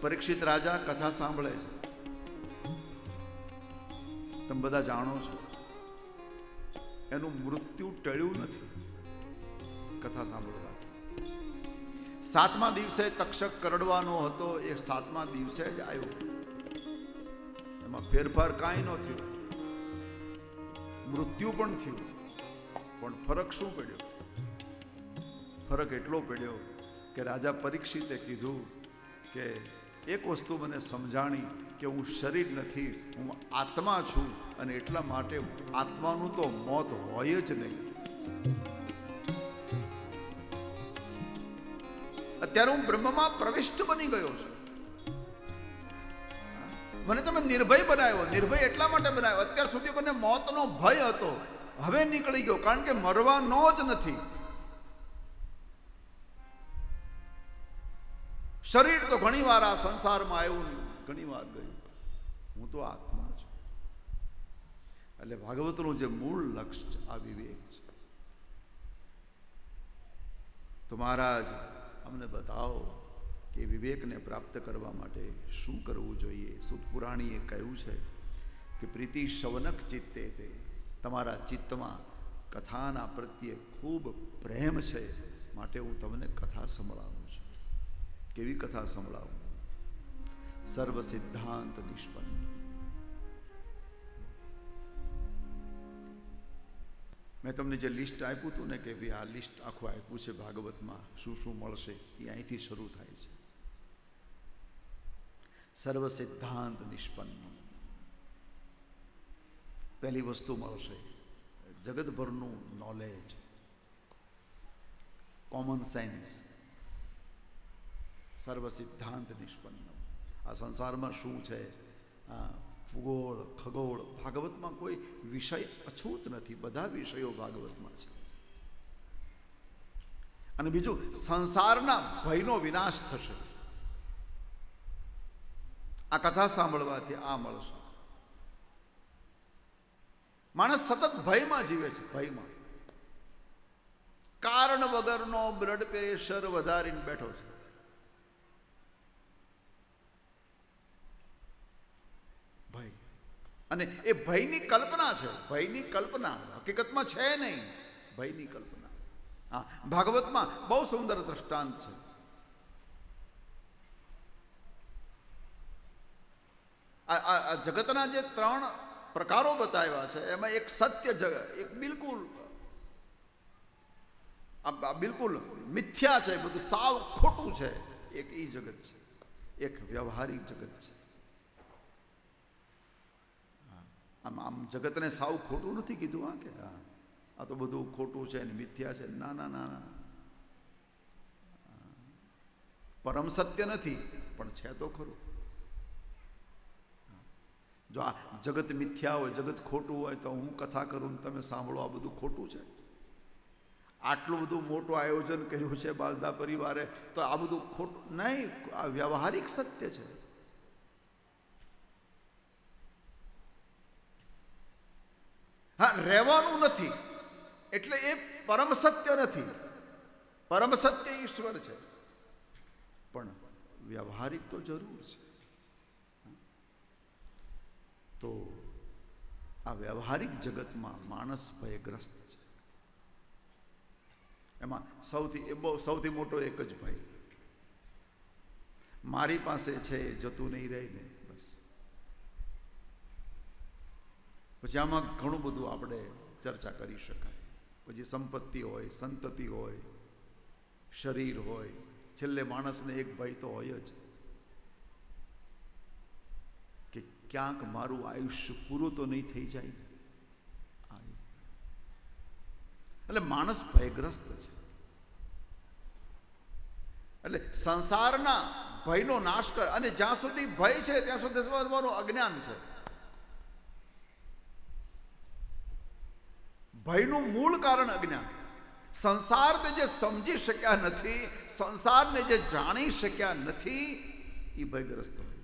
પરીક્ષિત રાજા કથા સાંભળે છે. તમે બધા જાણો છો, એનું મૃત્યુ ટળ્યું નથી કથા સાંભળવા. સાતમા દિવસે તક્ષક કરડવાનો હતો, એ સાતમા દિવસે જ આવ્યો. એમાં ફેરફાર કાંઈ ન થયો. મૃત્યુ પણ થયું. પણ ફરક શું પડ્યો? ફરક એટલો પડ્યો કે રાજા પરીક્ષિતે કીધું કે એક વસ્તુ મને સમજાણી કે હું શરીર નથી, હું આત્મા છું અને એટલા માટે આત્માનું તો મોત હોય જ નહીં. અત્યારે હું બ્રહ્મમાં પ્રવિષ્ટ બની ગયો છું. મને તમે નિર્ભય બનાવ્યો, નિર્ભય એટલા માટે બનાવ્યો, અત્યાર સુધી મને મોતનો ભય હતો. હવે નીકળી ગયો, કારણ કે મરવાનો જ નથી. શરીર તો ઘણીવાર આ સંસારમાં આવ્યું ઘણીવાર ઘણી ગયું. હું તો આત્મા છું. એટલે ભાગવતનું જે મૂળ લક્ષ્ય આ વિવેક છે. તો મહારાજ, અમને બતાવો કે વિવેકને પ્રાપ્ત કરવા માટે શું કરવું જોઈએ? સુતપુરાણીએ કહ્યું છે કે પ્રીતિ શવનક ચિત્તે તે. તમારા ચિત્તમાં કથાના પ્રત્યે ખૂબ પ્રેમ છે, માટે હું તમને કથા સંભળાવું કેવી કથા સંભળાવું? સર્વ સિદ્ધાંત નિષ્પન્ન. મેં તમને જે લિસ્ટ આપ્યું હતું ને કે ભાઈ આ લિસ્ટ આખું આપ્યું છે ભાગવતમાં, શું શું મળશે, એ અહીંથી શરૂ થાય છે. સર્વ સિદ્ધાંત નિષ્પન્ન. પહેલી વસ્તુ મળશે, જગતભરનું નોલેજ કોમન સેન્સ સર્વ સિદ્ધાંત નિષ્પન્ન. આ સંસારમાં શું છે? ભૂગોળ, ખગોળ, ભાગવતમાં કોઈ વિષય અછૂત નથી. બધા વિષયો ભાગવતમાં છે. અને બીજું, સંસારના ભયનો વિનાશ થશે. આ કથા સાંભળવાથી આ મળશે. માણસ સતત ભયમાં જીવે છે, ભયમાં. કારણ વગરનો બ્લડ પ્રેશર વધારીને બેઠો છે ભય અને એ ભયની કલ્પના છે, ભયની કલ્પના, હકીકતમાં છે નહીં, ભયની કલ્પના. હા, ભાગવતમાં બહુ સુંદર દ્રષ્ટાંત છે. આ જગતના જે ત્રણ પ્રકારો બતાવ્યા છે, એમાં એક સત્ય જગત એક બિલકુલ આ બિલકુલ મિથ્યા છે, બધું સાવ ખોટું છે, એક ઈ જગત છે, એક વ્યવહારિક જગત છે. આમ આમ જગતને સાવ ખોટું નથી કીધું, હા, કે હા. આ તો બધું ખોટું છે ને મિથ્યા છે ના ના ના ના પરમ સત્ય નથી, પણ છે તો ખરું. જો આ જગત મિથ્યા હોય, જગત ખોટું હોય, તો હું કથા કરું ને તમે સાંભળો, આ બધું ખોટું છે. આટલું બધું મોટું આયોજન કર્યું છે બાલદા પરિવારે, તો આ બધું ખોટું નહીં, આ વ્યવહારિક સત્ય છે. હા, રહેવાનું નથી. એટલે એ પરમ સત્ય નથી. પરમ સત્ય ઈશ્વર છે. પણ વ્યવહારિક તો જરૂર છે. તો આ વ્યવહારિક જગતમાં માણસ ભયગ્રસ્ત છે. એમાં સૌથી, એ બહુ, સૌથી મોટો એક જ ભય. મારી પાસે છે, એ જતું નહીં રહી ને. પછી આમાં ઘણું બધું આપણે ચર્ચા કરી શકાય. પછી સંપત્તિ હોય, સંતતિ હોય, શરીર હોય, છેલ્લે માણસને એક ભય તો હોય જ. કે ક્યાંક મારું આયુષ્ય પૂરું તો નહીં થઈ જાય? એટલે માણસ ભયગ્રસ્ત છે. એટલે સંસારના ભયનો નાશ કર. અને જ્યાં સુધી ભય છે, ત્યાં સુધી તમારું અજ્ઞાન છે. ભયનું મૂળ કારણ અજ્ઞાન. સંસારને જે સમજી શક્યા નથી, સંસારને જે જાણી શક્યા નથી એ ભયગ્રસ્ત હોય.